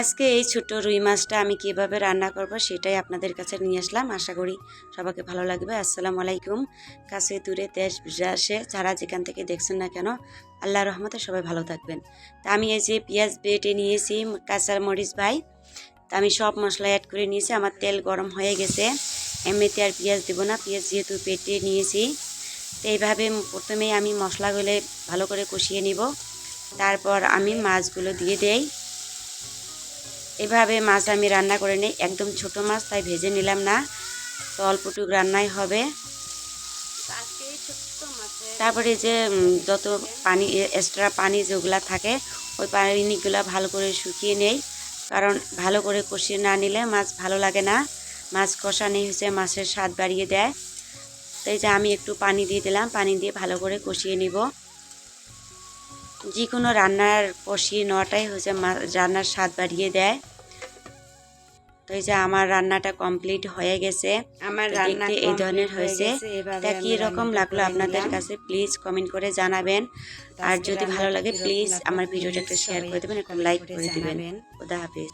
আজকে এই ছোট্ট রুই মাছটা আমি কীভাবে রান্না করব সেটাই আপনাদের কাছে নিয়ে আসলাম। আশা করি সবাইকে ভালো লাগবে। আসসালামু আলাইকুম। কাছে দূরে দেশ বিদেশে যারা যেখান থেকে দেখছেন না কেন আল্লাহ রহমতে সবাই ভালো থাকবেন। তা আমি এই যে পেঁয়াজ বেটে নিয়েছি কাঁচা মরিচ ভাই তা আমি সব মশলা অ্যাড করে নিয়েছি। আমার তেল গরম হয়ে গেছে। এমনিতে আর পেঁয়াজ দেবো না। পেঁয়াজ যেহেতু পেটে নিয়েছি, তো এইভাবে প্রথমেই আমি মশলাগুলো ভালো করে কষিয়ে নিব। তারপর আমি মাছগুলো দিয়ে দেই। এভাবে মাছ আমি রান্না করে নিই, একদম ছোট মাছ, তাই ভেজে নিলাম না। তো অল্পটুক রান্নাই হবে। তারপরে যে যত পানি এক্সট্রা পানি যেগুলা থাকে, ওই পানিগুলা ভালো করে শুকিয়ে নেই। কারণ ভালো করে কষিয়ে না নিলে মাছ ভালো লাগে না। মাছ কষানি হচ্ছে মাছের স্বাদ বাড়িয়ে দেয়। তাই যে আমি একটু পানি দিয়ে দিলাম, পানি দিয়ে ভালো করে কষিয়ে নিব। যে কোনো রান্নার কষিয়ে নেওয়াটাই হচ্ছে রান্নার স্বাদ বাড়িয়ে দেয়। তো এই যে আমার রান্নাটা কমপ্লিট হয়ে গেছে আমার রান্না এই ধরনের হয়েছে। তা কি রকম লাগল আপনাদের কাছে? প্লিজ কমেন্ট করে জানাবেন। আর যদি ভালো লাগে প্লিজ আমার ভিডিওটা একটা শেয়ার করে দেবেন একটা লাইক করে দেবেন। খুদা হাফেজ।